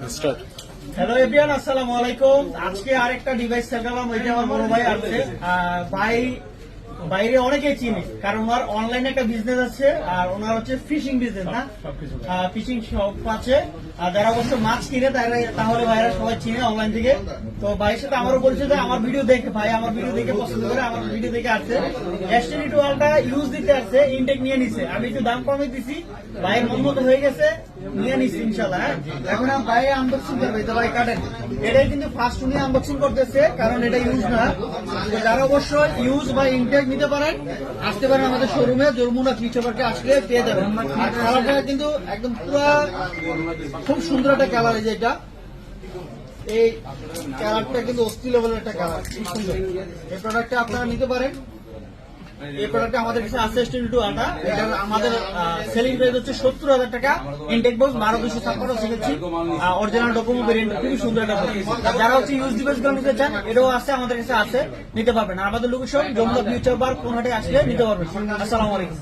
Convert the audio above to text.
Hello avian আসসালামু আলাইকুম আজকে আরেকটা ডিভাইস দেখালাম ওইটা আমার বড় ভাই আছে ভাই বাইরে অনেকেই চিনি কারণ ওনার অনলাইনে একটা বিজনেস আছে আর ওনার হচ্ছে ফিশিং বিজনেস না? ফিশিং শপ আছে আর যারা অবশ্য মাছ কিনে তাহলে ভাইরা সবাই চিনে অনলাইন থেকে। তো ভাইয়ের সাথে আমারও বলছে যে আমার ভিডিও দেখে ভাই আমার ভিডিও দেখে পছন্দ করে আমার ভিডিও দেখে আসছে। এসটিডি টুয়ালটা ইউজ দিতে আসছে ইনটেক নিয়ে নিছে। আমি একটু দাম কমে দিছি ভাইয়ের মন মতো হয়ে গেছে নিয়ে নিছি ইনশাল্লাহ হ্যাঁ? এখন আমি ভাই আনবক্সিং করবে তো ভাই কাটেন। এটাই কিন্তু ফার্স্ট উনি আনবক্সিং করতেছে কারণ এটা ইউজ না। যারা অবশ্য ইউজ বা ইনটেক নিতে পারেন। আসতে পারেন আমাদের শোরুমে জরমুনা ফিচারকে আসলে পেয়ে যাবেন। কালারটা কিন্তু একদম পুরো খুব সুন্দর একটা কালার এই যে এটা। এই কালারটা কিন্তু অস্থির লেভেলের একটা কালার খুব সুন্দর। এই প্রোডাক্টটা আপনারা নিতে পারেন। আমাদের কাছে আছে টু আটা আমাদের সেলিং হচ্ছে সত্তর হাজার টাকা। দুশো শিখেছি। সুন্দর যারা হচ্ছে ইউজ এটাও আছে, আমাদের কাছে আছে। নিতে আমাদের লোকেশন জমলা ফিউচার পার্ক কোন আসলে নিতে পারবেন। আসসালামু আলাইকুম।